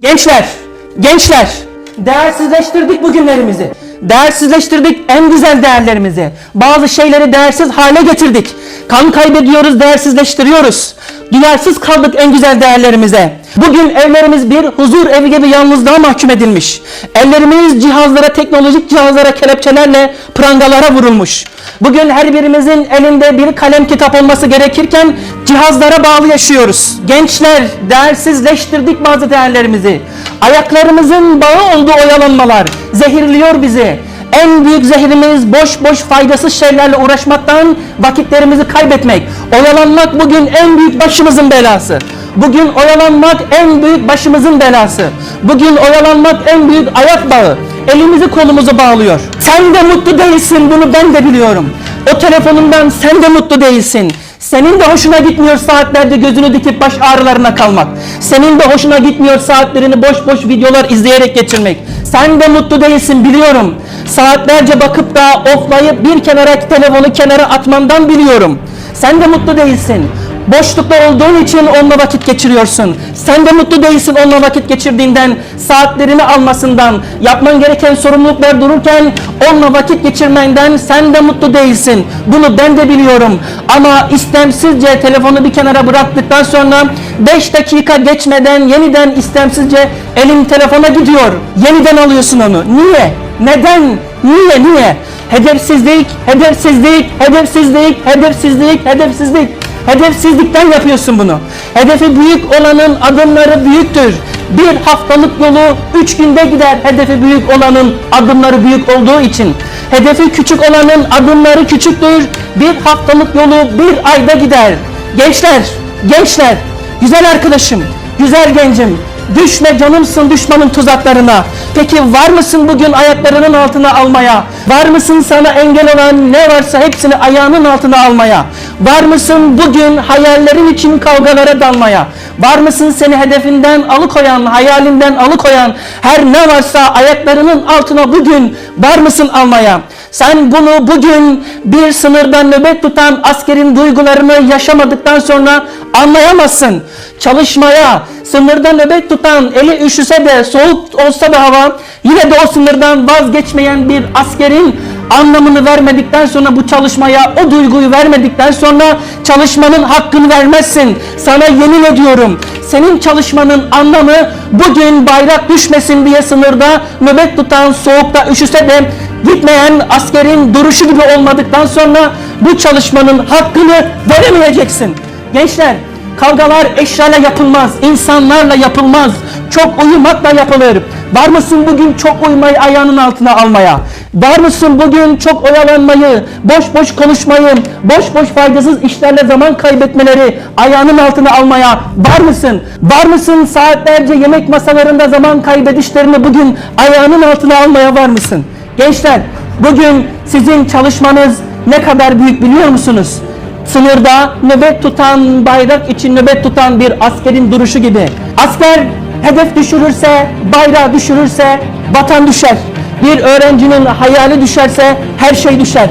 Gençler, gençler, değersizleştirdik bugünlerimizi. Değersizleştirdik en güzel değerlerimizi. Bazı şeyleri değersiz hale getirdik. Kan kaybediyoruz, değersizleştiriyoruz. Duyarsız kaldık en güzel değerlerimize. Bugün evlerimiz bir huzur evi gibi yalnızlığa mahkum edilmiş. Ellerimiz cihazlara, teknolojik cihazlara, kelepçelerle prangalara vurulmuş. Bugün her birimizin elinde bir kalem kitap olması gerekirken cihazlara bağlı yaşıyoruz. Gençler değersizleştirdik bazı değerlerimizi. Ayaklarımızın bağı olduğu oyalanmalar zehirliyor bizi. En büyük zehirimiz boş boş faydasız şeylerle uğraşmaktan vakitlerimizi kaybetmek. Oyalanmak bugün en büyük başımızın belası. Bugün oyalanmak en büyük başımızın belası. Bugün oyalanmak en büyük ayak bağı. Elimizi kolumuzu bağlıyor. Sen de mutlu değilsin bunu ben de biliyorum. O telefonundan sen de mutlu değilsin. Senin de hoşuna gitmiyor saatlerce gözünü dikip baş ağrılarına kalmak. Senin de hoşuna gitmiyor saatlerini boş boş videolar izleyerek geçirmek. Sen de mutlu değilsin biliyorum. Saatlerce bakıp da oflayıp bir kenara telefonu kenara atmandan biliyorum. Sen de mutlu değilsin. Boşlukta olduğun için onunla vakit geçiriyorsun. Sen de mutlu değilsin onunla vakit geçirdiğinden, saatlerini almasından, yapman gereken sorumluluklar dururken onunla vakit geçirmenden sen de mutlu değilsin. Bunu ben de biliyorum. Ama istemsizce telefonu bir kenara bıraktıktan sonra 5 dakika geçmeden yeniden istemsizce elin telefona gidiyor. Yeniden alıyorsun onu. Niye? Neden? Niye? Niye? Hedefsizlik, hedefsizlik, hedefsizlik, hedefsizlik, hedefsizlik. Hedefsizlikten yapıyorsun bunu. Hedefi büyük olanın adımları büyüktür. Bir haftalık yolu üç günde gider hedefi büyük olanın adımları büyük olduğu için. Hedefi küçük olanın adımları küçüktür. Bir haftalık yolu bir ayda gider. Gençler, gençler, güzel arkadaşım, güzel gencim, Düşme canımsın düşmanın tuzaklarına. Peki var mısın bugün ayaklarının altına almaya? Var mısın sana engel olan ne varsa hepsini ayağının altına almaya? Var mısın bugün hayallerin için kavgalara dalmaya? Var mısın seni hedefinden alıkoyan, hayalinden alıkoyan her ne varsa ayaklarının altına bugün var mısın almaya? Sen bunu bugün bir sınırda nöbet tutan askerin duygularını yaşamadıktan sonra anlayamazsın. Çalışmaya, sınırda nöbet tutan, eli üşüse de, soğuk olsa da hava, yine de o sınırdan vazgeçmeyen bir askerin anlamını vermedikten sonra bu çalışmaya o duyguyu vermedikten sonra çalışmanın hakkını vermezsin. Sana yemin ediyorum senin çalışmanın anlamı bugün bayrak düşmesin diye sınırda nöbet tutan soğukta üşüse de gitmeyen askerin duruşu gibi olmadıktan sonra bu çalışmanın hakkını veremeyeceksin. Gençler kavgalar eşyayla yapılmaz, insanlarla yapılmaz. Çok uyumakla yapılır. Var mısın bugün çok uyumayı ayağının altına almaya? Var mısın bugün çok oyalanmayı, boş boş konuşmayı, boş boş faydasız işlerle zaman kaybetmeleri ayağının altına almaya? Var mısın? Var mısın saatlerce yemek masalarında zaman kaybedişlerini bugün ayağının altına almaya var mısın? Gençler, bugün sizin çalışmanız ne kadar büyük biliyor musunuz? Sınırda nöbet tutan, bayrak için nöbet tutan bir askerin duruşu gibi. Asker hedef düşürürse, bayrağı düşürürse vatan düşer. Bir öğrencinin hayali düşerse her şey düşer.